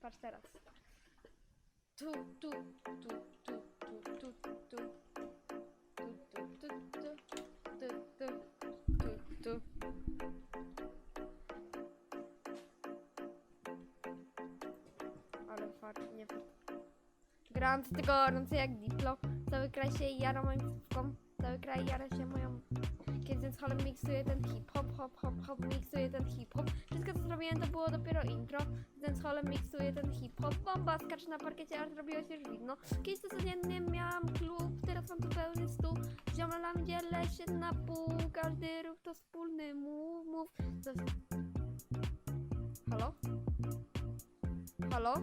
patrz teraz. Tu, tu, tu, tu, tu, tu, tu. Tu, tu, tu, tu, tu, tu, tu, tu. Ale fakt, nie Gram gorący jak Diplo. Cały kraj się jara moją słówką. Cały kraj jara się moją... Kiedy z holem miksuję ten hip-hop, hop, hop, hop, miksuję ten hip-hop. Wszystko co zrobiłem to było dopiero intro. Z holem miksuję ten hip-hop. Bomba skacz na parkiecie, aż zrobiło się już widno. Kiedyś to codziennie miałam klub, teraz mam tu pełny stół. Z ziomalami dzielę się na pół. Każdy ruch to wspólny move, move. To... Halo? Halo?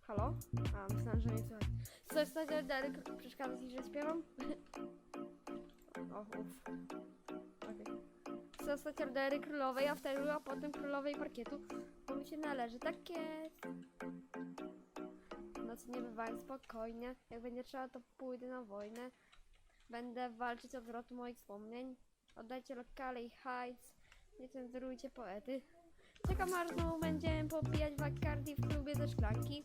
Halo? A, myślałam, że mnie słychać. Co jest to, Derek? Przeszkadza ci, że śpiewam? o, uff. Okej. Co stać ordery królowej afteru, a potem królowej parkietu, bo mi się należy. Tak jest. Nocy nie bywają spokojnie. Jak będzie trzeba, to pójdę na wojnę. Będę walczyć o zwrot moich wspomnień. Oddajcie lokale i hajs. Nie cenzurujcie poety. Czekam aż znowu będziemy popijać Bacardi w klubie ze szklanki.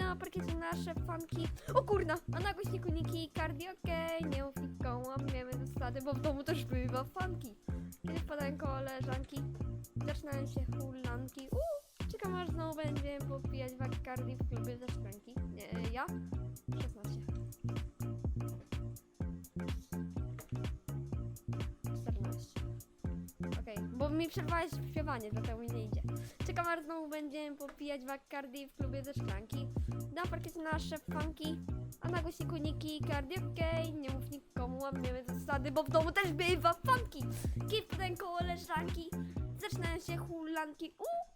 Na parkiecie nasze fanki. O kurna, a na głośniku Niki i Cardi, okej, nie mów nikomu, łamiemy zasady, bo w domu też bywa fanki. Kiedy wpadają koleżanki, zaczynają się hulanki. Uuu, czekam aż znowu będziemy popijać Bacardi w klubie ze szklanki. Nie, ja? Mi przerwałeś śpiewanie, dlatego mi nie idzie. Czekam aż znowu będziemy popijać Bacardi w klubie ze szklanki. Na parkiecie nasze funky, a na głośniku Niki i Cardi, okej, nie mów nikomu, łamiemy zasady, bo w domu też bywa funky. Kiedy potem koło leżanki, zaczynają się hulanki, uuu.